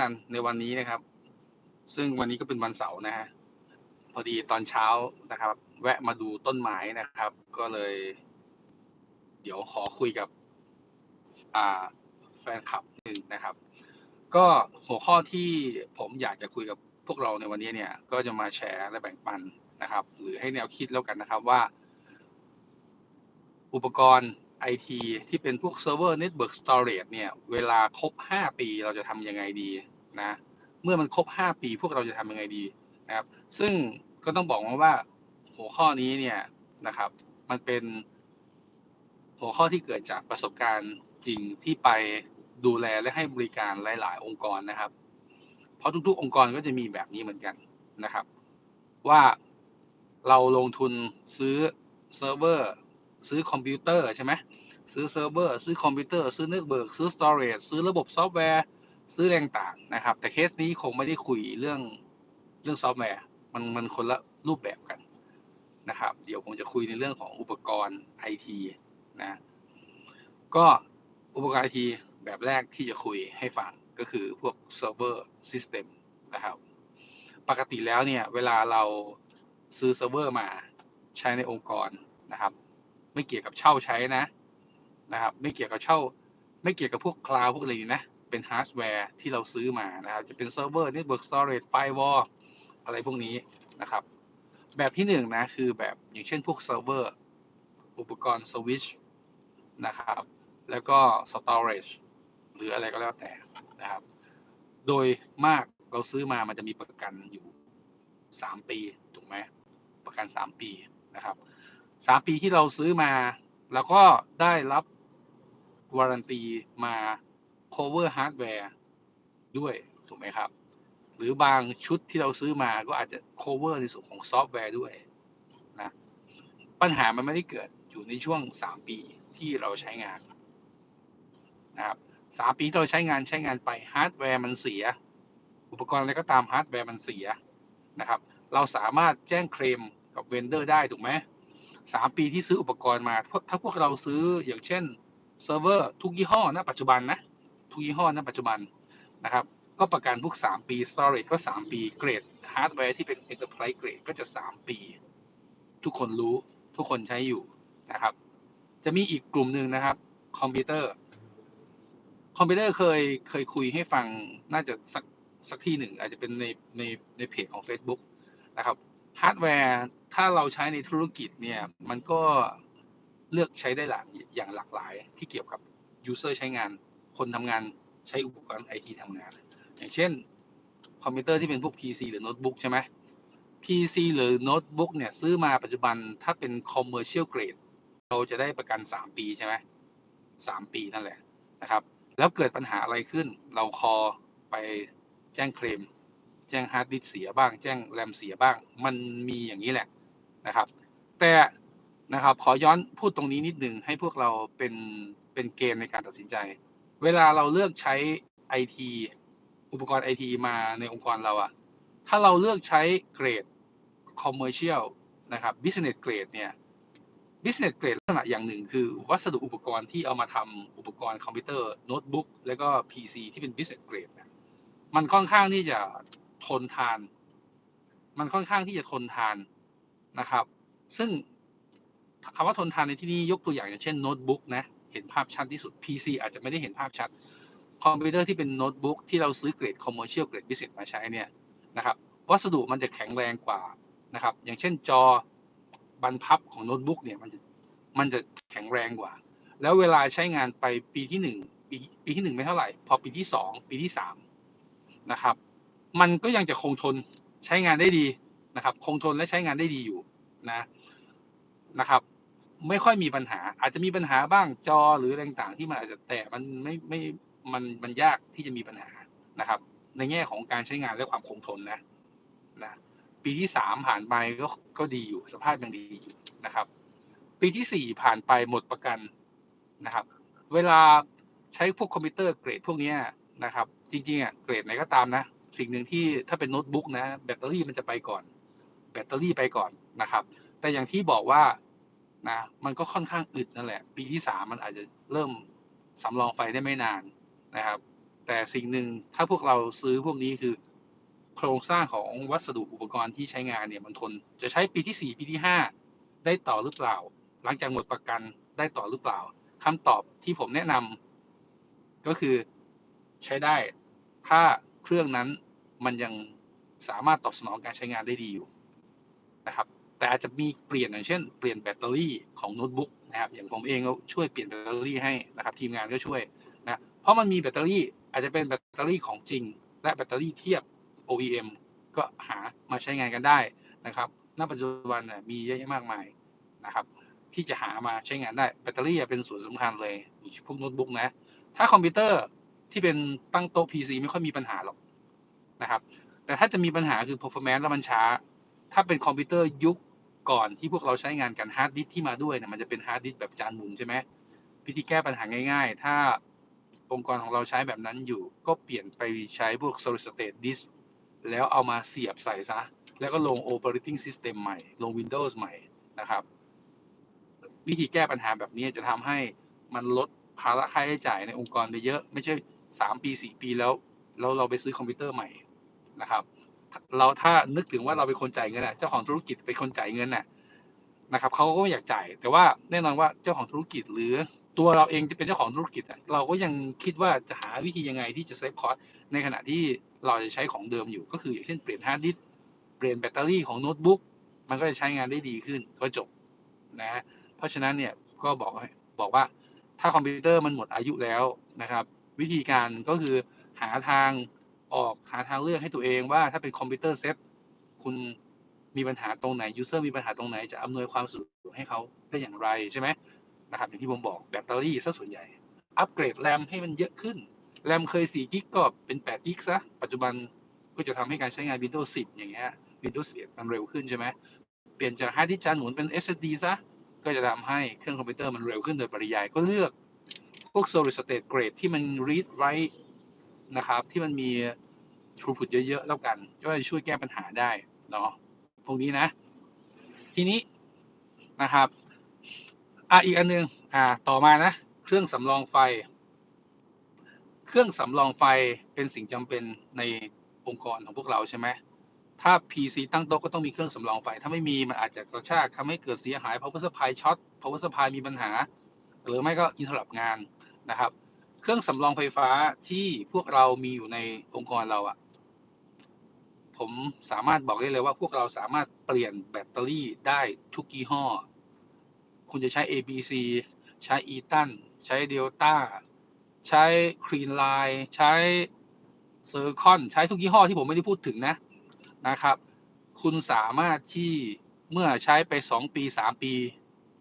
นันในวันนี้นะครับ ซึ่งวันนี้ก็เป็นวันเสาร์นะฮะพอดีตอนเช้านะครับ แวะมาดูต้นไม้นะครับ ก็เลย เดี๋ยวขอคุยกับ อ่า แฟนคลับหนึ่งนะครับ ก็หัวข้อที่ผมอยากจะคุยกับพวกเราในวันนี้เนี่ย ก็จะมาแชร์และแบ่งปันนะครับ หรือให้แนวคิดแล้วกันนะครับว่า อุปกรณ์ ไอทีที่เป็นพวกเซิร์ฟเวอร์เน็ตเวิร์กสตอเรจเนี่ย เวลาครบ 5 ปีเราจะทำยังไงดีนะ เมื่อมันครบ 5 ปีพวกเราจะทำยังไงดีนะครับ ซึ่งก็ต้องบอกว่าว่าหัวข้อนี้เนี่ยนะครับ มันเป็นหัวข้อที่เกิดจากประสบการณ์จริงที่ไปดูแลและให้บริการหลาย ๆ องค์กรนะครับ เพราะทุก ๆ องค์กรก็จะมีแบบนี้เหมือนกันนะครับ ว่าเราลงทุนซื้อเซิร์ฟเวอร์ ซื้อคอมพิวเตอร์ใช่ไหมซื้อเซิร์ฟเวอร์ซื้อคอมพิวเตอร์ซื้อเน็ตเวิร์กซื้อสตอเรจซื้อระบบซอฟต์แวร์ ซื้อแรงต่างนะครับ แต่เคสนี้คงไม่ได้คุยเรื่องเรื่องซอฟต์แวร์ มันมันคนละรูปแบบกันนะครับ เดี๋ยวผมจะคุยในเรื่องของอุปกรณ์ไอทีนะก็อุปกรณ์ไอทีแบบแรกที่จะคุยให้ฟังก็คือพวกเซิร์ฟเวอร์ซิสเต็มนะครับ ปกติแล้วเนี่ย เวลาเราซื้อเซิร์ฟเวอร์มาใช้ในองค์กรนะครับ ไม่เกี่ยวกับเช่าใช้นะนะครับ ไม่เกี่ยวกับเช่า ไม่เกี่ยวกับพวกคลาวด์พวกอะไรนี่นะ เป็นฮาร์ดแวร์ที่เราซื้อมานะครับ จะเป็นเซิร์ฟเวอร์เน็ตเวิร์กสตอเรจไฟวอลอะไรพวกนี้นะครับ แบบที่หนึ่งนะคือแบบอย่างเช่นพวกเซิร์ฟเวอร์อุปกรณ์สวิตช์นะครับ แล้วก็สตอเรจหรืออะไรก็แล้วแต่นะครับ โดยมากเราซื้อมามันจะมีประกันอยู่ 3 ปี ถูกไหมประกัน 3 ปีนะครับ 3ปีที่เราซื้อมา แล้วก็ได้รับวารันตีมา cover hardware ด้วย ถูกไหมครับ หรือบางชุดที่เราซื้อมาก็อาจจะ cover ในส่วนของซอฟต์แวร์ด้วยนะปัญหามันไม่ได้เกิดอยู่ในช่วง 3 ปีที่เราใช้งานนะครับสามปีที่เราใช้งานใช้งานไปฮาร์ดแวร์มันเสีย อุปกรณ์อะไรก็ตามฮาร์ดแวร์มันเสียนะครับ เราสามารถแจ้งเคลมกับเวนเดอร์ได้ถูกไหม สามปีที่ซื้ออุปกรณ์มา ถ้าพวกเราซื้ออย่างเช่นเซิร์ฟเวอร์ทุกยี่ห้อณปัจจุบันนะทุกยี่ห้อณปัจจุบันนะครับ ก็ประกันพวก 3 ปี storage ก็ 3 ปีเกรดฮาร์ดแวร์ที่เป็น enterprise grade ก็จะ 3 ปี ทุกคนรู้ทุกคนใช้อยู่นะครับ จะมีอีกกลุ่มหนึ่งนะครับคอมพิวเตอร์คอมพิวเตอร์เคยเคยคุยให้ฟังน่าจะสักสักที่หนึ่ง อาจจะเป็นในในในเพจของ Facebook นะครับ ฮาร์ดแวร์ถ้าเราใช้ในธุรกิจเนี่ยมันก็เลือกใช้ได้หลากอย่างหลากหลาย ที่เกี่ยวกับยูเซอร์ใช้งาน คนทำงานใช้อุปกรณ์ไอทีทำงาน อย่างเช่น คอมพิวเตอร์ที่เป็นพวก PC หรือโน้ตบุ๊กใช่ไหม PC หรือโน้ตบุ๊กเนี่ยซื้อมาปัจจุบันถ้าเป็น commercial grade เราจะได้ประกัน 3 ปีใช่ไหมสามปีนั่นแหละนะครับ แล้วเกิดปัญหาอะไรขึ้น เราคอไปแจ้งเคลม แจ้งฮาร์ดดิสเสียบ้าง แจ้งแรมเสียบ้าง มันมีอย่างนี้แหละนะครับ แต่นะครับขอย้อนพูดตรงนี้นิดนึงให้พวกเราเป็นเป็นเกณฑ์ในการตัดสินใจ เวลาเราเลือกใช้ไอทีอุปกรณ์ไอทีมาในองค์กรเราอะถ้าเราเลือกใช้เกรด commercial นะครับ business grade เนี่ย business grade ลักษณะอย่างหนึ่งคือ วัสดุอุปกรณ์ที่เอามาทำอุปกรณ์คอมพิวเตอร์โน้ตบุ๊กแล้วก็ PC ที่เป็น business grade เนี่ยมันค่อนข้างที่จะ ทนทาน มันค่อนข้างที่จะทนทานนะครับ ซึ่งคำว่าทนทานในที่นี้ยกตัวอย่างอย่างเช่นโน้ตบุ๊กนะเห็นภาพชัดที่สุด PC อาจจะไม่ได้เห็นภาพชัด คอมพิวเตอร์ที่เป็นโน้ตบุ๊กที่เราซื้อเกรด commercial grade business มาใช้เนี่ยนะครับวัสดุมันจะแข็งแรงกว่านะครับ อย่างเช่นจอบรรพับของโน้ตบุ๊กเนี่ยมันจะมันจะแข็งแรงกว่า แล้วเวลาใช้งานไปปีที่หนึ่งปีปีที่หนึ่งไม่เท่าไหร่ พอปีที่สองปีที่สามนะครับ มันก็ยังจะคงทนใช้งานได้ดีนะครับ คงทนและใช้งานได้ดีอยู่นะนะครับ ไม่ค่อยมีปัญหา อาจจะมีปัญหาบ้างจอหรืออะไรต่างๆที่มันอาจจะแต่มันไม่ไม่มันมันยากที่จะมีปัญหานะครับ ในแง่ของการใช้งานและความคงทนนะนะปีที่สามผ่านไปก็ก็ดีอยู่สภาพยังดีอยู่นะครับ ปีที่สี่ผ่านไปหมดประกันนะครับ เวลาใช้พวกคอมพิวเตอร์เกรดพวกนี้นะครับ จริงๆอะเกรดไหนก็ตามนะ สิ่งหนึ่งที่ถ้าเป็นโน้ตบุ๊กนะแบตเตอรี่มันจะไปก่อน แบตเตอรี่ไปก่อนนะครับ แต่อย่างที่บอกว่านะมันก็ค่อนข้างอึดนั่นแหละ ปีที่สามมันอาจจะเริ่มสำรองไฟได้ไม่นานนะครับ แต่สิ่งหนึ่งถ้าพวกเราซื้อพวกนี้คือ โครงสร้างของวัสดุอุปกรณ์ที่ใช้งานเนี่ยมันทน จะใช้ปีที่สี่ปีที่ห้าได้ต่อหรือเปล่า หลังจากหมดประกันได้ต่อหรือเปล่าคำตอบที่ผมแนะนำก็คือใช้ได้ ถ้าเครื่องนั้น มันยังสามารถตอบสนองการใช้งานได้ดีอยู่นะครับแต่อาจจะมีเปลี่ยนอย่างเช่น เปลี่ยนแบตเตอรี่ของโน้ตบุ๊กนะครับอย่างผมเองก็ช่วยเปลี่ยนแบตเตอรี่ให้นะครับทีมงานก็ช่วยนะเพราะมันมีแบตเตอรี่อาจจะเป็นแบตเตอรี่ของจริง และแบตเตอรี่เทียบ OEM ก็หามาใช้งานกันได้นะครับณปัจจุบันน่ะมีเยอะแยะมากมายนะครับที่จะหามาใช้งานได้แบตเตอรี่เป็นส่วนสำคัญเลยพวกโน้ตบุ๊กนะถ้าคอมพิวเตอร์ที่เป็นตั้งโต๊ะ PC ไม่ค่อยมีปัญหาหรอก นะครับ แต่ถ้าจะมีปัญหาคือ performance แล้วมันช้า ถ้าเป็นคอมพิวเตอร์ยุคก่อนที่พวกเราใช้งานกันฮาร์ดดิสที่มาด้วยเนี่ยมันจะเป็นฮาร์ดดิสแบบจานหมุนใช่ไหมวิธีแก้ปัญหาง่าย ๆ ถ้าองค์กรของเราใช้แบบนั้นอยู่ ก็เปลี่ยนไปใช้พวก solid state disk แล้วเอามาเสียบใส่ซะ แล้วก็ลง operating system ใหม่ ลง Windows ใหม่นะครับ วิธีแก้ปัญหาแบบนี้จะทำให้มันลดภาระค่าใช้จ่ายในองค์กรได้เยอะ ไม่ใช่สามปีสี่ปีแล้ว แล้วเราไปซื้อคอมพิวเตอร์ใหม่ นะครับ เราถ้านึกถึงว่าเราเป็นคนจ่ายเงินน่ะเจ้าของธุรกิจเป็นคนจ่ายเงินน่ะนะครับเขาก็ไม่อยากจ่าย แต่ว่าแน่นอนว่าเจ้าของธุรกิจหรือตัวเราเองจะเป็นเจ้าของธุรกิจเราก็ยังคิดว่าจะหาวิธียังไงที่จะเซฟคอสในขณะที่เราจะใช้ของเดิมอยู่ ก็คืออย่างเช่นเปลี่ยนฮาร์ดดิสเปลี่ยนแบตเตอรี่ของโน้ตบุ๊กมันก็จะใช้งานได้ดีขึ้นก็จบนะเพราะฉะนั้นเนี่ยก็บอกบอกว่าถ้าคอมพิวเตอร์มันหมดอายุแล้วนะครับ วิธีการก็คือหาทาง ออกหาทางเลือกให้ตัวเองว่าถ้าเป็นคอมพิวเตอร์เซตคุณมีปัญหาตรงไหนยูเซอร์มีปัญหาตรงไหนจะอำนวยความสะดวกให้เขาได้อย่างไรใช่ไหมนะครับอย่างที่ผมบอกแบตเตอรี่ซะส่วนใหญ่ อัปเกรดแรมให้มันเยอะขึ้นแรมเคย 4 กิกก็เป็น8กิกซะ ปัจจุบันก็จะทำให้การใช้งาน Windows 10 อย่างเงี้ย Windows 11มันเร็วขึ้นใช่ไหม เปลี่ยนจากฮาร์ดดิสก์จานหมุนเป็น SSD ซะ ก็จะทำให้เครื่องคอมพิวเตอร์มันเร็วขึ้นโดยปริยาย ก็เลือกพวก solid state grade ที่มัน read write นะครับ ที่มันมี throughput เยอะๆแล้วกัน ก็จะช่วยแก้ปัญหาได้เนาะพวกนี้นะ ทีนี้นะครับอะอีกอันนึงอ่าต่อมานะ เครื่องสำรองไฟ เครื่องสำรองไฟเป็นสิ่งจำเป็นในองค์กรของพวกเราใช่ไหมถ้า PC ตั้งโต๊ะก็ต้องมีเครื่องสำรองไฟ ถ้าไม่มีมันอาจจะกระชากทำให้เกิดเสียหาย power supply ช็อต power supply มีปัญหา หรือไม่ก็อินทร์ลับงานนะครับ เครื่องสำรองไฟฟ้าที่พวกเรามีอยู่ในองค์กรเราอะผมสามารถบอกได้เลยว่าพวกเราสามารถเปลี่ยนแบตเตอรี่ได้ทุกยี่ห้อ คุณจะใช้ ABC ใช้ e t a n ใช้ Delta ใช้ Clean Line ใช้ Circon ใช้ทุกยี่ห้อที่ผมไม่ได้พูดถึงนะนะครับ คุณสามารถที่เมื่อใช้ไป 2 ปี 3 ปี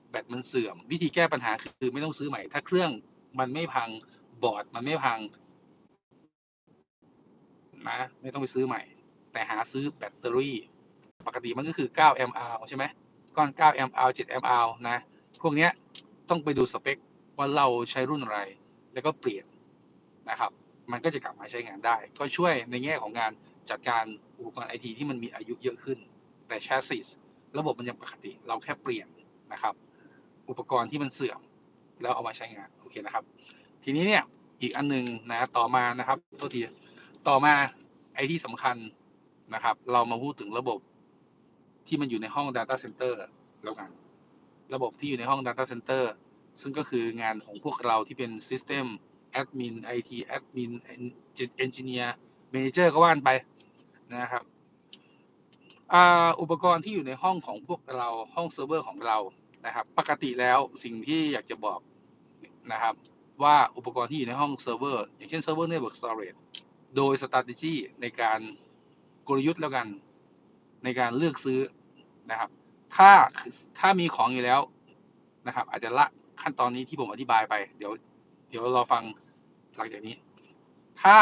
แบตมันเสื่อม วิธีแก้ปัญหาคือไม่ต้องซื้อใหม่ ถ้าเครื่องมันไม่พัง บอร์ดมันไม่พังนะไม่ต้องไปซื้อใหม่ แต่หาซื้อแบตเตอรี่ ปกติมันก็คือ 9 mAh ใช่ไหมก้อน 9 mAh 7 mAh นะ พวกเนี้ยต้องไปดูสเปคว่าเราใช้รุ่นอะไร แล้วก็เปลี่ยนนะครับ มันก็จะกลับมาใช้งานได้ ก็ช่วยในแง่ของงานจัดการอุปกรณ์ไอทีที่มันมีอายุเยอะขึ้น แต่แชสซิสระบบมันยังปกติ เราแค่เปลี่ยนนะครับ อุปกรณ์ที่มันเสื่อม แล้วเอามาใช้งาน โอเคนะครับ ทีนี้เนี่ย อีกอันนึงนะต่อมานะครับโทษทีต่อมาไอที่สำคัญนะครับ เรามาพูดถึงระบบที่มันอยู่ในห้อง Data Center แล้วกัน ระบบที่อยู่ในห้อง Data Center ซึ่งก็คืองานของพวกเราที่เป็น System Admin IT Admin Engineer Manager ก็ว่านไปนะครับอุปกรณ์ที่อยู่ในห้องของพวกเราห้องเซิร์ฟเวอร์ของเรานะครับ ปกติแล้วสิ่งที่อยากจะบอกนะครับ ว่าอุปกรณ์ที่อยู่ในห้องเซิร์ฟเวอร์อย่างเช่นเซิร์ฟเวอร์ Network Storage โดย strategy ในการกลยุทธ์แล้วกันในการเลือกซื้อนะครับ ถ้าถ้ามีของอยู่แล้วนะครับ อาจจะละขั้นตอนนี้ที่ผมอธิบายไป เดี๋ยว เดี๋ยวราฟังหลังจากนี้ ถ้า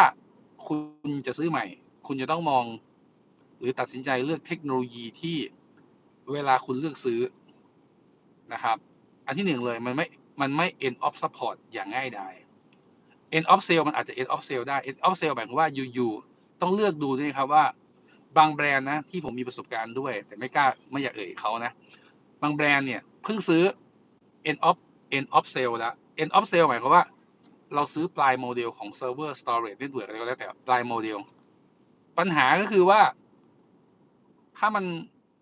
คุณจะซื้อใหม่ คุณจะต้องมอง หรือตัดสินใจเลือกเทคโนโลยีที่เวลาคุณเลือกซื้อนะครับ อันที่หนึ่งเลยมันไม่ มันไม่ end of support อย่างง่ายดาย end of sale มันอาจจะ end of sale ได้ end of sale หมายความว่าอยู่ๆต้องเลือกดูด้วยครับว่าบางแบรนด์นะที่ผมมีประสบการณ์ด้วย แต่ไม่กล้าไม่อยากเอ่ยเขานะ บางแบรนด์เนี่ยเพิ่งซื้อ end of end of sale แล้ว end of sale หมายความว่า เราซื้อปลายโมเดลของ Server Storage Network อะไรก็แล้วแต่ปลายโมเดล ปัญหาก็คือว่า ถ้ามัน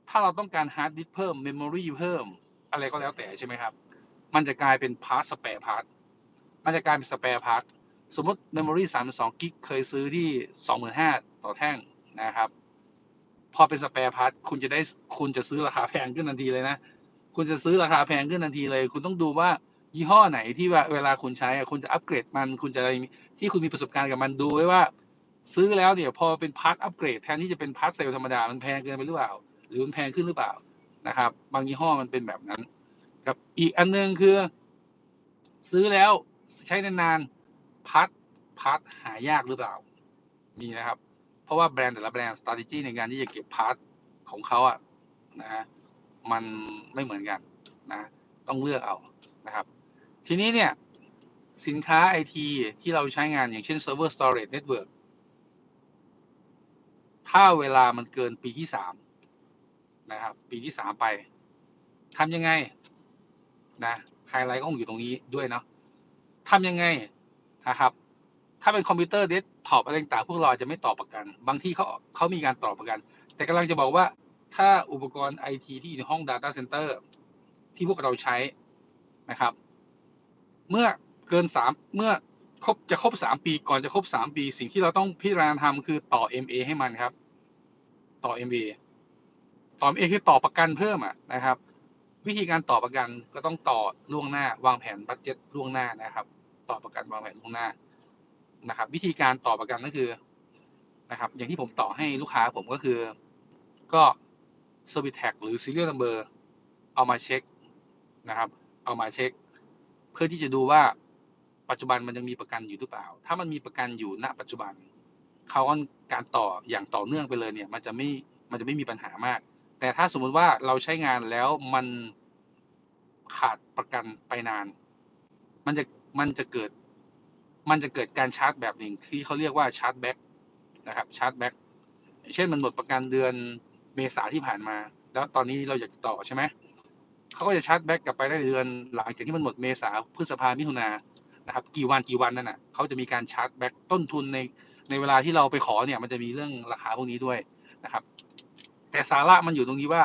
ถ้าเราต้องการฮาร์ดดิสเพิ่มเมมโมรีเพิ่มอะไรก็แล้วแต่ใช่ไหมครับ มันจะกลายเป็นพาร์ทสเปร์พาร์ทมันจะกลายเป็นสเปร์พาร์ทสมมติเมมโมรี32กิกเคยซื้อที่ 25,000 ต่อแท่งนะครับ พอเป็นสเปร์พาร์ทคุณจะได้คุณจะซื้อราคาแพงขึ้นทันทีเลยนะ คุณจะซื้อราคาแพงขึ้นทันทีเลย คุณต้องดูว่ายี่ห้อไหนที่ว่าเวลาคุณใช้อะคุณจะอัปเกรดมัน คุณจะอะไรที่คุณมีประสบการณ์กับมันดูไว้ว่า ซื้อแล้วเนี่ยพอเป็นพาร์ทอัปเกรดแทนที่จะเป็นพาร์ทเซลล์ธรรมดา มันแพงเกินไปหรือเปล่า หรือมันแพงขึ้นหรือเปล่านะครับ บางยี่ห้อมันเป็นแบบนั้น กับอีกอันหนึงคือ ซื้อแล้วใช้นานๆพาร์ทพาร์ทหายากหรือเปล่า มีนะครับ เพราะว่าแบรนด์แต่ละแบรนด์ strategy ในการที่จะเก็บพาร์ทของเขาอะนะฮะมันไม่เหมือนกันนะ ต้องเลือกเอานะครับ ทีนี้เนี่ย สินค้าไอทีที่เราใช้งานอย่างเช่น server storage network ถ้าเวลามันเกินปีที่สามนะครับ ปีที่สามไปทำยังไง นะไฮไลท์ก็คงอยู่ตรงนี้ด้วยเนาะทำยังไงนะครับ ถ้าเป็นคอมพิวเตอร์เดสก์ท็อปอะไรต่างๆพวกเราจะไม่ต่อประกัน บางที่เขาเขามีการต่อประกัน แต่กำลังจะบอกว่าถ้าอุปกรณ์ไอทีที่อยู่ในห้อง Data Center ที่พวกเราใช้นะครับ เมื่อเกินสามเมื่อครบจะครบสามปีก่อนจะครบสามปี สิ่งที่เราต้องพิจารณาทำคือต่อ MA ให้มันครับ ต่อ MA ต่อ MA คือต่อประกันเพิ่มอะนะครับ วิธีการต่อประกันก็ต้องต่อล่วงหน้า วางแผนบัตเจ็ตล่วงหน้านะครับ ต่อประกันวางแผนล่วงหน้านะครับ วิธีการต่อประกันก็คือนะครับ อย่างที่ผมต่อให้ลูกค้าผมก็คือ ก็ Service Tag หรือ Serial Number เอามาเช็คนะครับ เอามาเช็ค เพื่อที่จะดูว่าปัจจุบันมันยังมีประกันอยู่หรือเปล่า ถ้ามันมีประกันอยู่ณ ปัจจุบันเขาการต่ออย่างต่อเนื่องไปเลยเนี่ย มันจะไม่มันจะไม่มีปัญหามาก แต่ถ้าสมมุติว่าเราใช้งานแล้วมันขาดประกันไปนาน มันจะมันจะเกิด มันจะเกิดการชาร์จแบบหนึ่งที่เขาเรียกว่าชาร์จแบ็กนะครับชาร์จแบ็กเช่นมันหมดประกันเดือนเมษาที่ผ่านมา แล้วตอนนี้เราอยากต่อใช่ไหมเขาก็จะชาร์จแบ็กกลับไปได้เดือนหลังจากที่มันหมดเมษาพฤษภามิถุนานะครับ กี่วันกี่วันนั่นน่ะเขาจะมีการชาร์จแบ็กต้นทุนในในเวลาที่เราไปขอเนี่ย มันจะมีเรื่องราคาพวกนี้ด้วยนะครับ แต่สาระมันอยู่ตรงนี้ว่า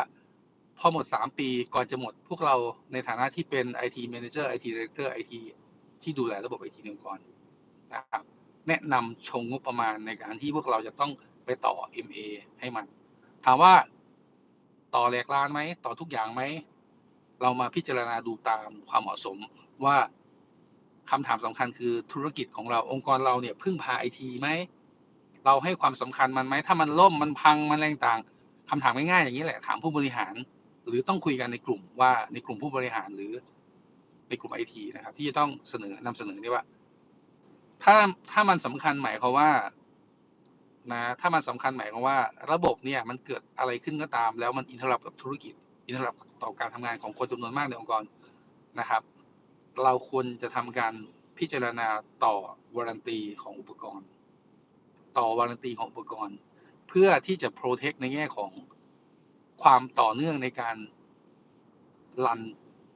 พอหมดสามปีก่อนจะหมดพวกเราในฐานะที่เป็น IT Manager IT Director IT ที่ดูแลระบบ IT ในองค์กรนะครับ แนะนำชงงบประมาณในการที่พวกเราจะต้องไปต่อ MA ให้มัน ถามว่าต่อแหลกลานไหม ต่อทุกอย่างไหม เรามาพิจารณาดูตามความเหมาะสมว่าคำถามสำคัญคือธุรกิจของเราองค์กรเราเนี่ยพึ่งพาไอทีไหม เราให้ความสำคัญมันไหม ถ้ามันล่มมันพังมันอะไรต่าง คำถามง่ายๆอย่างนี้แหละถามผู้บริหาร หรือต้องคุยกันในกลุ่มว่าในกลุ่มผู้บริหารหรือในกลุ่มไอทีนะครับ ที่จะต้องเสนอนำเสนอได้ว่า ถ้าถ้ามันสำคัญหมายความว่านะถ้ามันสำคัญหมายความว่า ระบบเนี่ยมันเกิดอะไรขึ้นก็ตาม แล้วมันอินทรับกับธุรกิจ อินทรับต่อการทำงานของคนจำนวนมากในองค์กรนะครับ เราควรจะทำการพิจารณาต่อวารันตีของอุปกรณ์ ต่อวารันตีของอุปกรณ์ พื่อที่จะโปรเทคในแง่ของความต่อเนื่องในการรัน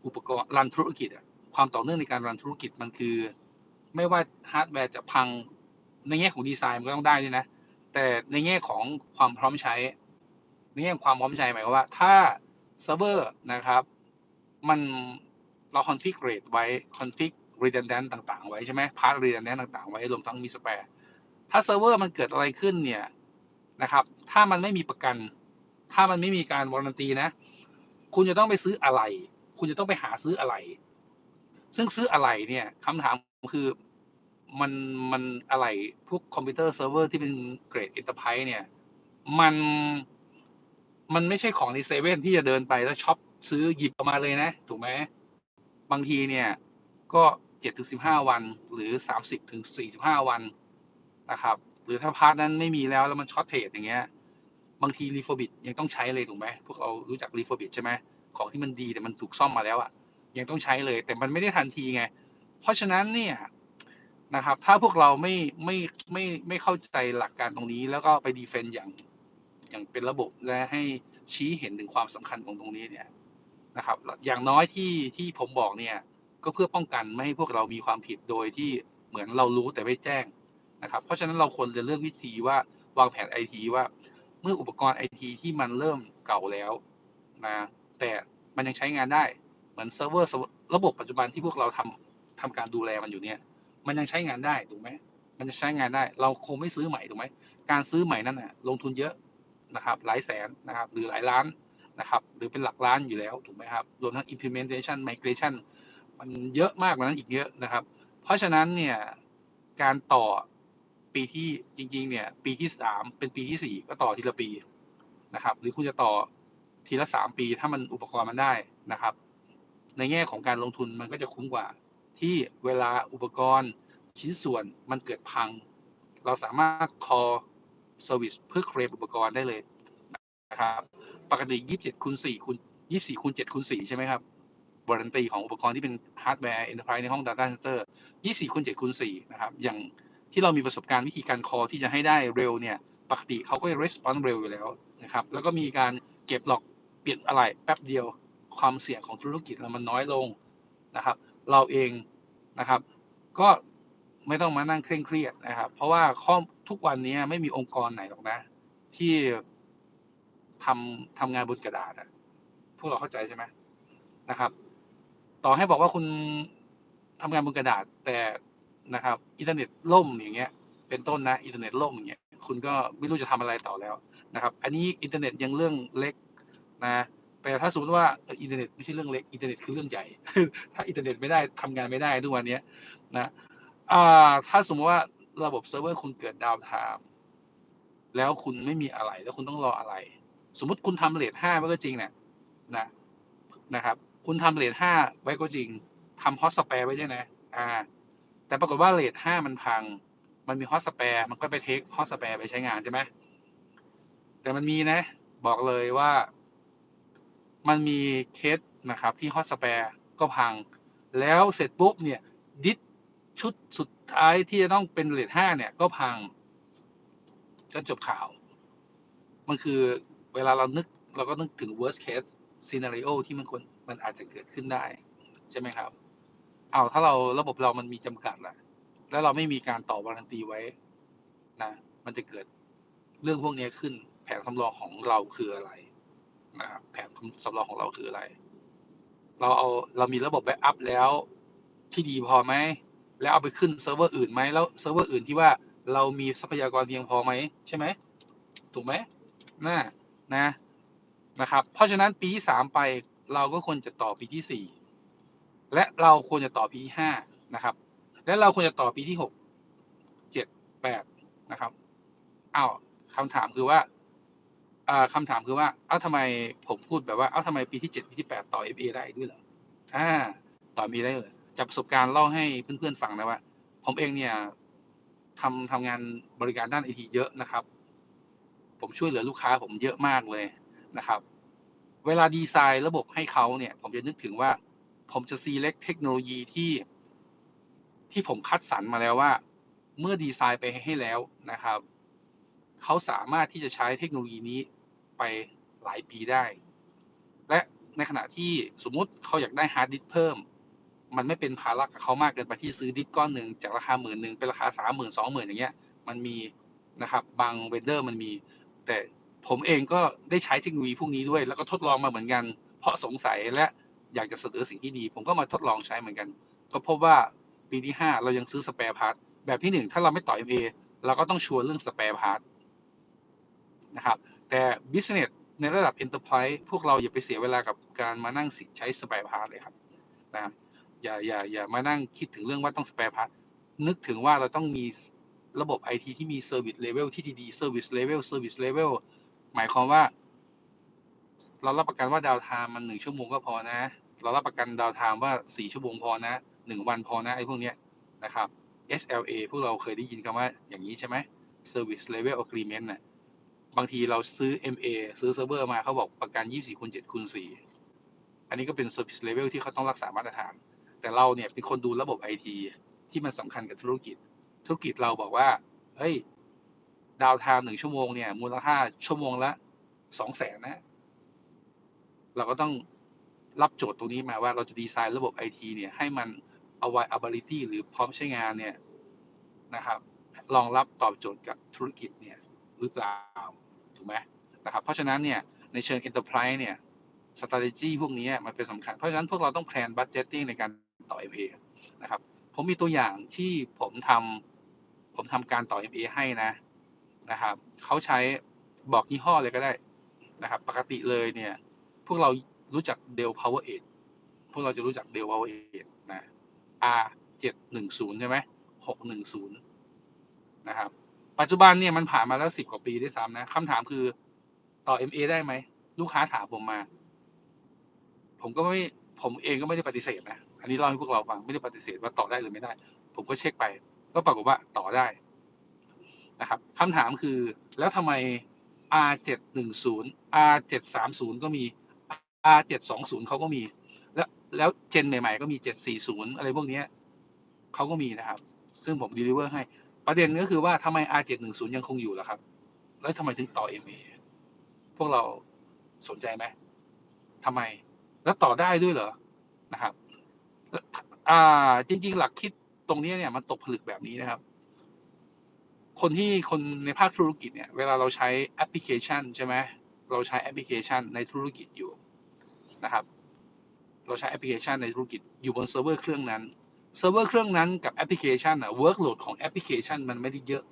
อุปกรณ์รันธุรกิจอะความต่อเนื่องในการรันธุรกิจมันคือ ไม่ว่าฮาร์ดแวร์จะพังในแง่ของดีไซน์มันก็ต้องได้ด้วยนะ แต่ในแง่ของความพร้อมใช้ ในแง่ความพร้อมใช้หมายความว่า ถ้าเซิร์ฟเวอร์นะครับ มันเราคอนฟิกเรตไว้คอนฟิก redundant ต่าง ๆ ไว้ใช่ไหมพาร์ท redundant ต่าง ๆ ไว้รวมทั้งมีสเปร์ถ้าเซิร์ฟเวอร์มันเกิดอะไรขึ้นเนี่ย นะครับ ถ้ามันไม่มีประกัน ถ้ามันไม่มีการวารันตีนะ คุณจะต้องไปซื้ออะไร คุณจะต้องไปหาซื้ออะไร ซึ่งซื้ออะไรเนี่ยคำถามคือมันมันอะไรพวกคอมพิวเตอร์เซิร์ฟเวอร์ที่เป็นเกรด Enterprise เนี่ยมันมันไม่ใช่ของในเซเว่นที่จะเดินไปแล้วช็อปซื้อหยิบออกมาเลยนะ ถูกไหมบางทีเนี่ย ก็เจ็ดถึงสิบห้าวัน หรือสามสิบถึงสี่สิบห้าวันนะครับ หรือถ้าพาร์ทนั้นไม่มีแล้วแล้วมันช็อตเทรดอย่างเงี้ย บางทีรีโฟบิตยังต้องใช้เลยถูกไหมพวกเรารู้จักรีโฟบิตใช่ไหมของที่มันดีแต่มันถูกซ่อมมาแล้วอะ่ะ ยังต้องใช้เลย แต่มันไม่ได้ทันทีไง เพราะฉะนั้นเนี่ยนะครับ ถ้าพวกเราไม่ไม่ไม่ไม่เข้าใจหลักการตรงนี้ แล้วก็ไปดีเฟนต์อย่างอย่างเป็นระบบและให้ชี้เห็นถึงความสำคัญของตรงนี้เนี่ยนะครับ อย่างน้อยที่ที่ผมบอกเนี่ย ก็เพื่อป้องกันไม่ให้พวกเรามีความผิดโดยที่เหมือนเรารู้แต่ไม่แจ้ง นะครับเพราะฉะนั้นเราควรจะเลือกวิธีว่าวางแผนไอทีว่าเมื่ออุปกรณ์ไอทีที่มันเริ่มเก่าแล้วนะแต่มันยังใช้งานได้ เหมือนเซิร์ฟเวอร์ระบบปัจจุบันที่พวกเราทำทำการดูแลมันอยู่เนี่ย มันยังใช้งานได้ถูกไหมมันจะใช้งานได้ เราคงไม่ซื้อใหม่ถูกไหมการซื้อใหม่นั่นน่ะลงทุนเยอะนะครับ หลายแสนนะครับ หรือหลายล้านนะครับ หรือเป็นหลักล้านอยู่แล้วถูกไหมครับรวมทั้ง implementation migration มันเยอะมากกว่านั้นอีกเยอะนะครับ เพราะฉะนั้นเนี่ยการต่อ ปีที่จริง ๆ เนี่ย ปีที่สามเป็นปีที่สี่ก็ต่อทีละปีนะครับ หรือคุณจะต่อทีละสามปีถ้ามันอุปกรณ์มันได้นะครับ ในแง่ของการลงทุนมันก็จะคุ้มกว่า ที่เวลาอุปกรณ์ชิ้นส่วนมันเกิดพัง เราสามารถ call service เพื่อเคลมอุปกรณ์ได้เลยนะครับปกติ 27คูณ4คูณ24คูณ7คูณ4ใช่ไหมครับวารันตีของอุปกรณ์ที่เป็นฮาร์ดแวร์ enterprise ในห้อง data center 24คูณ7คูณ4นะครับอย่าง ที่เรามีประสบการณ์วิธีการ call ที่จะให้ได้เร็วเนี่ยปกติเขาก็จะ response เร็วอยู่แล้วนะครับแล้วก็มีการเก็บหลอกเปลี่ยนอะไรแป๊บเดียวความเสี่ยงของธุรกิจเรามันน้อยลงนะครับ เราเองนะครับ ก็ไม่ต้องมานั่งเคร่งเครียดนะครับ เพราะว่าข้อทุกวันนี้ไม่มีองค์กรไหนหรอกนะ ที่ทำทำงานบนกระดาษอะพวกเราเข้าใจใช่ไหมนะครับ ต่อให้บอกว่าคุณทำงานบนกระดาษ แต่ นะครับ อินเทอร์เน็ตล่มอย่างเงี้ย เป็นต้นนะ อินเทอร์เน็ตล่มอย่างเงี้ย คุณก็ไม่รู้จะทำอะไรต่อแล้วนะครับ อันนี้อินเทอร์เน็ตยังเรื่องเล็กนะ แต่ถ้าสมมติว่าอินเทอร์เน็ตไม่ใช่เรื่องเล็ก อินเทอร์เน็ตคือเรื่องใหญ่ ถ้าอินเทอร์เน็ตไม่ได้ทำงานไม่ได้ทุกวันนี้นะอ่าถ้าสมมติว่าระบบเซิร์ฟเวอร์คุณเกิดดาวน์ไทม์แล้วคุณไม่มีอะไร แล้วคุณต้องรออะไร สมมติคุณทำเลทห้าไว้ก็จริงเนี่ยนะนะครับ คุณทำเลทห้าไว้ก็จริงทำฮอตสเปรไว้ด้วยนะ อ่า แต่ปรากฏว่าเลทห้ามันพัง มันมีฮอตสเปร์มันก็ไปเทคฮอตสเปร์ไปใช้งานใช่ไหมแต่มันมีนะ บอกเลยว่า มันมีเคสนะครับ ที่ฮอตสเปร์ก็พัง แล้วเสร็จปุ๊บเนี่ย ดิสชุดสุดท้ายที่จะต้องเป็นเลทห้าเนี่ยก็พังก็จบข่าว มันคือเวลาเรานึกเราก็นึกถึง worst case scenario ที่มันควรมันอาจจะเกิดขึ้นได้ ใช่ไหมครับ เอาถ้าเราระบบเรามันมีจำกัดแหละแล้วเราไม่มีการต่อวารันตีไว้นะมันจะเกิดเรื่องพวกนี้ขึ้น แผนสำรองของเราคืออะไรนะครับแผนสำรองของเราคืออะไร เราเอาเรามีระบบแบ็กอัพแล้ว ที่ดีพอไหมแล้วเอาไปขึ้นเซิร์ฟเวอร์อื่นไหมแล้วเซิร์ฟเวอร์อื่นที่ว่าเรามีทรัพยากรเพียงพอไหมใช่ไหมถูกไหมน่านะนะครับ เพราะฉะนั้นปีที่สามไปเราก็ควรจะต่อปีที่สี่ และเราควรจะต่อปีที่ห้านะครับ และเราควรจะต่อปีที่หกเจ็ดแปดนะครับอ้าวคำถามคือว่าอ่าคำถามคือว่า เอ้าทำไมผมพูดแบบว่า เอ้าทำไมปีที่เจ็ดปีที่แปดต่อ FA ได้ด้วยเหรออ่าต่อมีได้เลยจากประสบการณ์เล่าให้เพื่อนๆฟังนะว่า ผมเองเนี่ยทำทำงานบริการด้านไอทีเยอะนะครับ ผมช่วยเหลือลูกค้าผมเยอะมากเลยนะครับ เวลาดีไซน์ระบบให้เขาเนี่ย ผมจะนึกถึงว่า ผมจะ select เทคโนโลยีที่ที่ผมคัดสรรมาแล้วว่า เมื่อดีไซน์ไปให้แล้วนะครับ เขาสามารถที่จะใช้เทคโนโลยีนี้ไปหลายปีได้ และในขณะที่สมมุติเขาอยากได้ฮาร์ดดิสก์เพิ่ม มันไม่เป็นภาระกับเขามากเกินไปที่ซื้อดิสก์ก้อนหนึ่งจากราคาหมื่นหนึ่งเป็นราคาสามหมื่นสองหมื่นอย่างเงี้ย มันมีนะครับ บางเวนเดอร์มันมี แต่ผมเองก็ได้ใช้เทคโนโลยีพวกนี้ด้วย แล้วก็ทดลองมาเหมือนกัน เพราะสงสัยและ อยากจะเสนอสิ่งที่ดี ผมก็มาทดลองใช้เหมือนกัน ก็พบว่าปีที่ห้าเรายังซื้อสเปร์พาร์ทแบบที่หนึ่งถ้าเราไม่ต่อ MA เราก็ต้องชัวร์เรื่องสเปร์พาร์ทนะครับแต่ business ในระดับ enterprise พวกเราอย่าไปเสียเวลากับการมานั่งใช้สเปร์พาร์ทเลยครับนะอย่าอย่าอย่ามานั่งคิดถึงเรื่องว่าต้องสเปร์พาร์ทนึกถึงว่าเราต้องมีระบบ IT ที่มี service level ที่ดีๆ service level service level หมายความว่า เรารับประกันว่าดาวไทม์มันหนึ่งชั่วโมงก็พอนะ เรารับประกันดาวไทม์ว่าสี่ชั่วโมงพอนะหนึ่งวันพอนะไอ้พวกเนี้ยนะครับ SLA พวกเราเคยได้ยินคำว่าอย่างนี้ใช่ไหม Service Level Agreement น่ะบางทีเราซื้อ MA ซื้อเซิร์ฟเวอร์มาเขาบอกประกัน 24คูณ7คูณ4อันนี้ก็เป็น Service Level ที่เขาต้องรักษามาตรฐาน แต่เราเนี่ยเป็นคนดูระบบ IT ที่มันสำคัญกับธุรกิจ ธุรกิจเราบอกว่า เฮ้ย ดาวไทม์หนึ่งชั่วโมงเนี่ย มูลค่าชั่วโมงละสองแสนนะ เราก็ต้องรับโจทย์ตรงนี้มาว่าเราจะดีไซน์ระบบไอทีเนี่ยให้มัน availability หรือพร้อมใช้งานเนี่ยนะครับรองรับตอบโจทย์กับธุรกิจเนี่ยหรือเปล่าถูกไหมนะครับเพราะฉะนั้นเนี่ยในเชิง enterprise เนี่ย strategy พวกนี้มันเป็นสำคัญ เพราะฉะนั้นพวกเราต้อง plan budgeting ในการต่อ MA นะครับผมมีตัวอย่างที่ผมทำผมทำการต่อ MA ให้นะนะครับเขาใช้บอกยี่ห้อเลยก็ได้นะครับ ปกติเลยเนี่ย วกเรารู้จัก Dell Power 8พวกเราจะรู้จัก Dell Power 8นะ R 710ใช่ไหม610นะครับ ปัจจุบันเนี่ยมันผ่านมาแล้วสิบกว่าปีได้ซ้ำนะคำถามคือต่อ MA ได้ไหม ลูกค้าถามผมมา ผมก็ไม่ผมเองก็ไม่ได้ปฏิเสธนะ อันนี้เล่าให้พวกเราฟังไม่ได้ปฏิเสธว่าต่อได้หรือไม่ได้ ผมก็เช็คไป ก็ปรากฏว่าต่อได้นะครับคำถามคือแล้วทำไม R 710 R 730ก็มี R 720เขาก็มี แล้วแล้วเจนใหม่ๆก็มี740อะไรพวกนี้เขาก็มีนะครับ ซึ่งผมดีลิเวอร์ให้ ประเด็นก็คือว่าทำไม R 710ยังคงอยู่ล่ะครับ แล้วทำไมถึงต่อ MA พวกเราสนใจไหมทำไม แล้วต่อได้ด้วยเหรอนะครับอ่าจริง ๆ หลักคิดตรงนี้เนี่ยมันตกผลึกแบบนี้นะครับ คนที่คนในภาคธุรกิจเนี่ย เวลาเราใช้แอปพลิเคชันใช่ไหมเราใช้แอปพลิเคชันในธุรกิจอยู่ นะครับ เราใช้แอปพลิเคชันในธุรกิจอยู่บนเซิร์ฟเวอร์เครื่องนั้น เซิร์ฟเวอร์เครื่องนั้นกับแอปพลิเคชันอะเวิร์กโหลดของแอปพลิเคชันมันไม่ได้เยอะ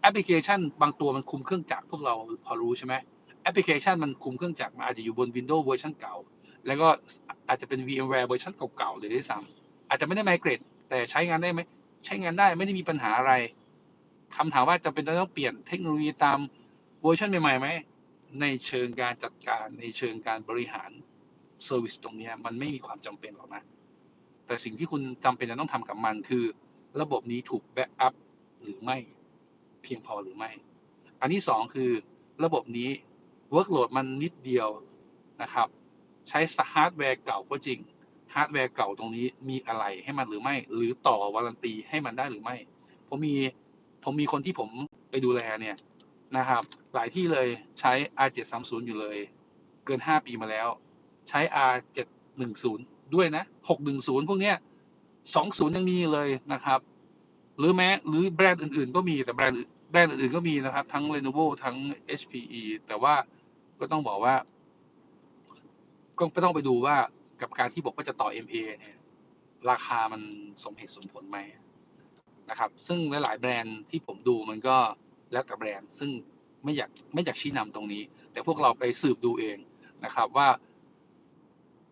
แอปพลิเคชัน บางตัวมันคุมเครื่องจักรพวกเราพอรู้ใช่ไหมแอปพลิเคชันมันคุมเครื่องจักรมันอาจจะอยู่บน Windows เวอร์ชันเก่า แล้วก็อาจจะเป็น VMware เวอร์ชันเก่าๆเลยด้วยซ้ำอาจจะไม่ได้ไมเกรดแต่ใช้งานได้ไหมใช้งานได้ไม่ได้มีปัญหาอะไรคำถามว่าจะเป็นต้องเปลี่ยนเทคโนโลยีตามเวอร์ชันใหม่ๆไหม ในเชิงการจัดการในเชิงการบริหารเซอร์วิสตรงนี้มันไม่มีความจำเป็นหรอกนะ แต่สิ่งที่คุณจำเป็นจะต้องทำกับมันคือระบบนี้ถูกแบ็กอัพหรือไม่เพียงพอหรือไม่ อันที่สองคือระบบนี้ workload มันนิดเดียวนะครับ ใช้ฮาร์ดแวร์เก่าก็จริงฮาร์ดแวร์เก่าตรงนี้มีอะไรให้มันหรือไม่ หรือต่อวารันตีให้มันได้หรือไม่ ผมมีผมมีคนที่ผมไปดูแลเนี่ย นะครับ หลายที่เลยใช้ R730 อยู่เลย เกิน 5 ปีมาแล้ว ใช้ R710 ด้วยนะ 610 พวกเนี้ย 20 ยังมีเลยนะครับ หรือแม้หรือแบรนด์อื่นๆ ก็มีแต่แบรนด์แบรนด์อื่นๆก็มีนะครับ ทั้ง Lenovo ทั้ง HPE แต่ว่าก็ต้องบอกว่า ก็ต้องไปดูว่ากับการที่บอกว่าจะต่อ MA เนี่ยราคามันสมเหตุสมผลไหมนะครับ ซึ่งหลาย ๆ แบรนด์ที่ผมดูมันก็ แล้วแต่แบรนด์ ซึ่งไม่อยากไม่อยากชี้นำตรงนี้ แต่พวกเราไปสืบดูเองนะครับว่า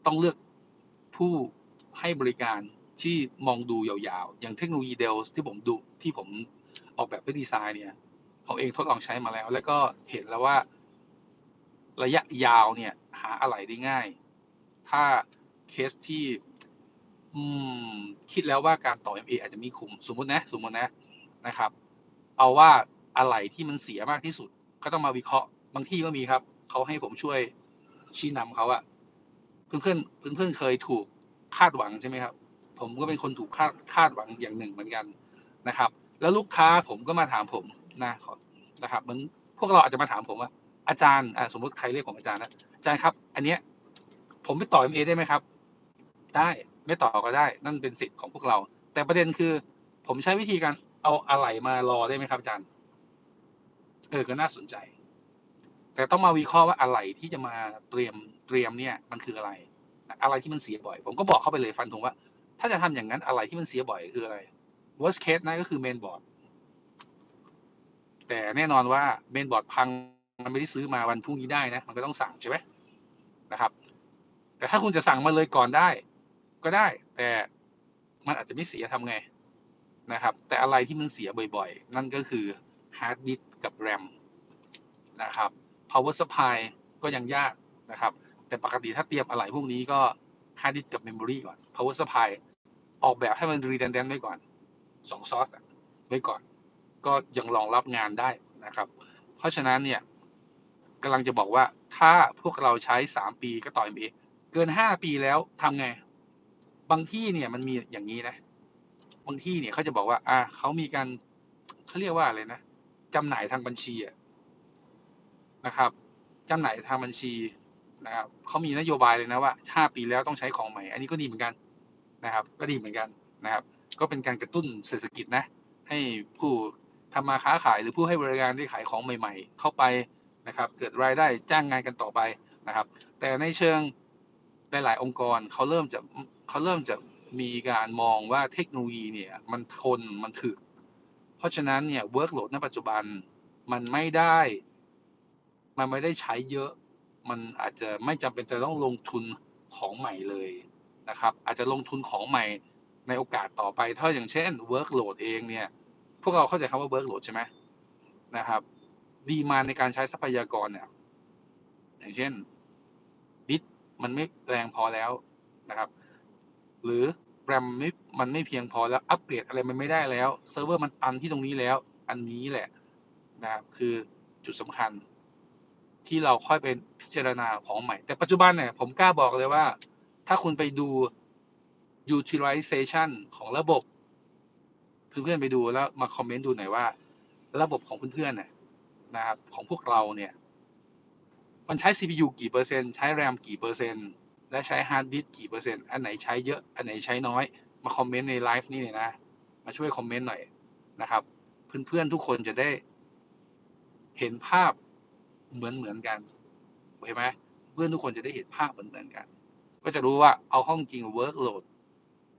ต้องเลือกผู้ให้บริการที่มองดูยาวๆ อย่างเทคโนโลยีเดลที่ผมดูที่ผมออกแบบไปดีไซน์เนี่ยผมเองทดลองใช้มาแล้ว แล้วก็เห็นแล้วว่าระยะยาวเนี่ย หาอะไรได้ง่าย ถ้าเคสที่คิดแล้วว่าการต่อ MA อาจจะมีคุมสมมตินะ สมมตินะนะครับ เอาว่า อะไรที่มันเสียมากที่สุด ก็ต้องมาวิเคราะห์บางที่ก็มีครับเขาให้ผมช่วยชี้นำเขาอะเพื่อนเพื่อนเพื่อนเพื่อนเคยถูกคาดหวังใช่ไหมครับ ผมก็เป็นคนถูกคาดคาดหวังอย่างหนึ่งเหมือนกันนะครับ แล้วลูกค้าผมก็มาถามผมนะนะครับเหมือนพวกเราอาจจะมาถามผมว่าอาจารย์สมมติใครเรียกผมอาจารย์นะอาจารย์ครับ อันเนี้ยผมไปต่อ MA ได้ไหมครับ ได้ไม่ต่อก็ได้ นั่นเป็นสิทธิ์ของพวกเรา แต่ประเด็นคือ ผมใช้วิธีการเอาอะไหล่มารอได้ไหมครับอาจารย์ เออก็น่าสนใจ แต่ต้องมาวิเคราะห์ว่าอะไรที่จะมาเตรียมเตรียมเนี่ย มันคืออะไร อะไรที่มันเสียบ่อย ผมก็บอกเข้าไปเลยฟันธงว่า ถ้าจะทำอย่างนั้นอะไรที่มันเสียบ่อยคืออะไร worst case นะก็คือ main board แต่แน่นอนว่า main board พังมันไม่ได้ซื้อมาวันพรุ่งนี้ได้นะมันก็ต้องสั่งใช่ไหมนะครับ แต่ถ้าคุณจะสั่งมาเลยก่อนได้ ก็ได้ แต่มันอาจจะไม่เสียทำไงนะครับ แต่อะไรที่มันเสียบ่อย ๆ นั่นก็คือ hard disk กับ RAM นะครับ power supply ก็ยังยากนะครับ แต่ปกติถ้าเตรียมอะไรพวกนี้ก็ hard disk กับ memory ก่อน power supply ออกแบบให้มัน redundant ไว้ก่อนสองซอสไว้ก่อน ก็ยังรองรับงานได้นะครับ เพราะฉะนั้นเนี่ยกำลังจะบอกว่าถ้าพวกเราใช้ 3 ปีก็ต่อ MA เกิน 5 ปีแล้วทำไง บางที่เนี่ยมันมีอย่างนี้นะ บางที่เนี่ยเขาจะบอกว่า อ่าเขามีการเขาเรียกว่าอะไรนะ จำหน่ายทางบัญชีนะครับจำหน่ายทางบัญชีนะครับเขามีนโยบายเลยนะว่า5ปีแล้วต้องใช้ของใหม่ อันนี้ก็ดีเหมือนกันนะครับ ก็ดีเหมือนกันนะครับ ก็เป็นการกระตุ้นเศรษฐกิจนะ ให้ผู้ทำมาค้าขายหรือผู้ให้บริการได้ขายของใหม่ ๆ เข้าไปนะครับ เกิดรายได้จ้างงานกันต่อไปนะครับ แต่ในเชิงหลายๆองค์กรเขาเริ่มจะเขาเริ่มจะมีการมองว่าเทคโนโลยีเนี่ย มันทนมันถึก เพราะฉะนั้นเนี่ย workload ณปัจจุบันมันไม่ได้ มันไม่ได้ใช้เยอะ มันอาจจะไม่จำเป็นจะต้องลงทุนของใหม่เลยนะครับ อาจจะลงทุนของใหม่ในโอกาสต่อไป ถ้าอย่างเช่น workload เองเนี่ย พวกเราเข้าใจคำว่า workload ใช่ไหมนะครับ ดีมาในการใช้ทรัพยากรเนี่ย อย่างเช่นดิสมันไม่แรงพอแล้วนะครับ หรือ แรมไม่มันไม่เพียงพอแล้วอัปเกรดอะไรมันไม่ได้แล้วเซิร์ฟเวอร์มันตันที่ตรงนี้แล้ว อันนี้แหละนะครับคือจุดสำคัญ ที่เราค่อยเป็นพิจารณาของใหม่ แต่ปัจจุบันเนี่ยผมกล้าบอกเลยว่า ถ้าคุณไปดู utilization ของระบบ เพื่อนๆไปดูแล้วมาคอมเมนต์ดูหน่อยว่า ระบบของเพื่อนๆเนี่ยนะครับของพวกเราเนี่ย มันใช้ CPU กี่เปอร์เซ็นต์ใช้ RAM กี่เปอร์เซ็นต์ และใช้ฮาร์ดดิสก์กี่เปอร์เซ็นต์ อันไหนใช้เยอะ อันไหนใช้น้อย มาคอมเมนต์ในไลฟ์นี่เลยนะ มาช่วยคอมเมนต์หน่อยนะครับ เพื่อนๆทุกคนจะได้เห็นภาพเหมือนเหมือนกันเห็นไหมเพื่อนทุกคนจะได้เห็นภาพเหมือนเหมือนกัน ก็จะรู้ว่าเอาห้องจริง workload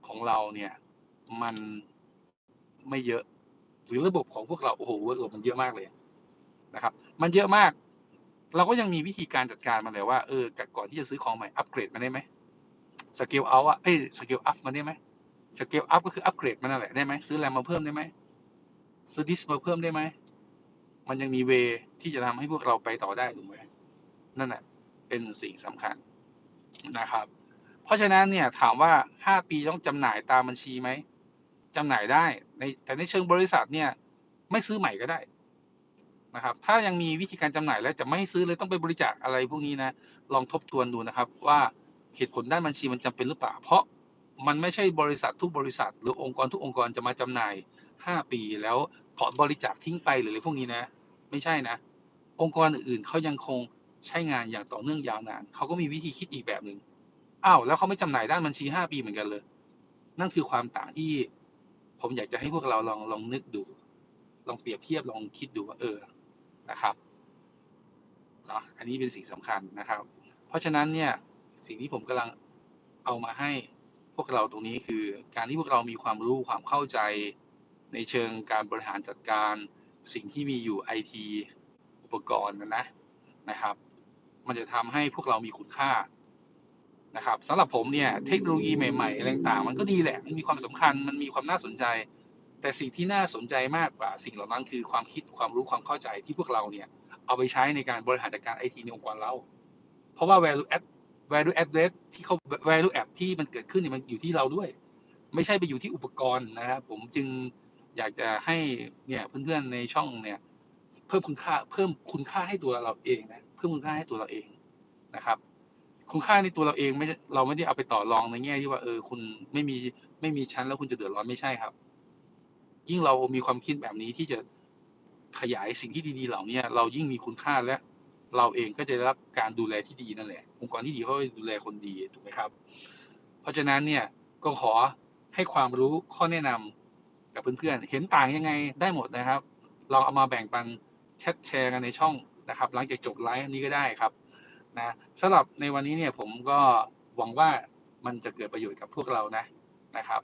ของเราเนี่ย มันไม่เยอะ หรือระบบของพวกเราโอ้โห workload มันเยอะมากเลยนะครับ มันเยอะมาก เราก็ยังมีวิธีการจัดการมันเลยว่าเออก่อนที่จะซื้อของใหม่อัปเกรดมันได้ไหมสเกลเอาอะเอ้สเกลอัพมันได้ไหมสเกลอัพก็คืออัปเกรดมันนั่นแหละได้ไหมซื้อแรมมาเพิ่มได้ไหมซื้อดิสมาเพิ่มได้ไหมมันยังมีเวที่จะทำให้พวกเราไปต่อได้ถูกไหมนั่นแหละเป็นสิ่งสำคัญนะครับ เพราะฉะนั้นเนี่ยถามว่าห้าปีต้องจำหน่ายตามบัญชีไหมจำหน่ายได้ในแต่ในเชิงบริษัทเนี่ย ไม่ซื้อใหม่ก็ได้ นะครับ ถ้ายังมีวิธีการจำหน่ายแล้วจะไม่ซื้อเลยต้องไปบริจาคอะไรพวกนี้นะลองทบทวนดูนะครับ ว่าเหตุผลด้านบัญชีมันจำเป็นหรือเปล่า เพราะมันไม่ใช่บริษัททุกบริษัท หรือองค์กรทุกองค์กรจะมาจำหน่าย 5 ปีแล้วถอนบริจาคทิ้งไปหรืออะไรพวกนี้นะ ไม่ใช่นะ องค์กรอื่นเขายังคงใช้งานอย่างต่อเนื่องยาวนานเขาก็มีวิธีคิดอีกแบบหนึ่งอ้าวแล้วเขาไม่จำหน่ายด้านบัญชี 5 ปีเหมือนกันเลย นั่นคือความต่างที่ผมอยากจะให้พวกเราลองลองนึกดู ลองเปรียบเทียบลองคิดดูว่าเออ นะครับเนาะอันนี้เป็นสิ่งสำคัญนะครับ เพราะฉะนั้นเนี่ยสิ่งที่ผมกำลังเอามาให้พวกเราตรงนี้คือ การที่พวกเรามีความรู้ความเข้าใจในเชิงการบริหารจัดการสิ่งที่มีอยู่ไอทีอุปกรณ์นะนะนะครับ มันจะทำให้พวกเรามีคุณค่านะครับสำหรับผมเนี่ยเทคโนโลยีใหม่ๆอะไรต่างมันก็ดีแหละ มันมีความสำคัญมันมีความน่าสนใจ แต่สิ่งที่น่าสนใจมากกว่าสิ่งเหล่านั้นคือความคิดความรู้ความเข้าใจที่พวกเราเนี่ยเอาไปใช้ในการบริหารจัดการไอทีในองค์กรเรา เพราะว่า value add value address ที่เขา value add ที่มันเกิดขึ้นเนี่ยมันอยู่ที่เราด้วย ไม่ใช่ไปอยู่ที่อุปกรณ์นะครับผมจึงอยากจะให้เนี่ยเพื่อนๆในช่องเนี่ยเพิ่มคุณค่าเพิ่มคุณค่าให้ตัวเราเองนะเพิ่มคุณค่าให้ตัวเราเองนะครับ คุณค่าในตัวเราเองไม่เราไม่ได้เอาไปต่อรองในแง่ที่ว่าเออคุณไม่มีไม่มีชั้นแล้วคุณจะเดือดร้อนไม่ใช่ครับ ยิ่งเรามีความคิดแบบนี้ที่จะขยายสิ่งที่ดี ๆ เหล่านี้เรายิ่งมีคุณค่าและเราเองก็จะได้รับการดูแลที่ดีนั่นแหละ องค์กรที่ดีเขาจะดูแลคนดีถูกไหมครับ เพราะฉะนั้นเนี่ยก็ขอให้ความรู้ข้อแนะนำกับเพื่อนๆ เห็นต่างยังไงได้หมดนะครับ ลองเอามาแบ่งปันแชทแชร์กันในช่องนะครับ หลังจากจบไลฟ์นี้ก็ได้ครับนะสำหรับในวันนี้เนี่ยผมก็หวังว่ามันจะเกิดประโยชน์กับพวกเรานะนะครับ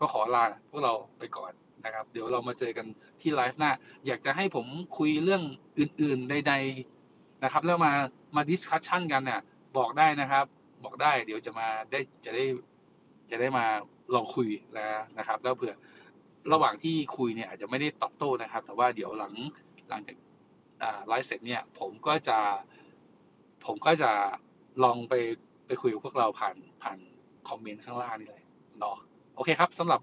ก็ขอลาพวกเราไปก่อน นะครับ เดี๋ยวเรามาเจอกันที่ไลฟ์หน้า อยากจะให้ผมคุยเรื่องอื่น ๆ ใด ๆนะครับ แล้วมามาดิสคัชชันกันเนี่ยบอกได้นะครับ บอกได้ เดี๋ยวจะมาได้จะได้จะได้มาลองคุยนะนะครับ แล้วเผื่อระหว่างที่คุยเนี่ยอาจจะไม่ได้ตอบโต้นะครับ แต่ว่าเดี๋ยวหลังหลังจากไลฟ์เสร็จเนี่ยผมก็จะผมก็จะลองไปไปคุยกับพวกเราผ่านผ่านคอมเมนต์ข้างล่างนี่เลยเนาะโอเคครับสำหรับ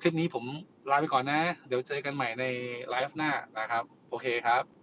คลิปนี้ผม ลาไปก่อนนะ เดี๋ยวเจอกันใหม่ในไลฟ์หน้านะครับ โอเคครับ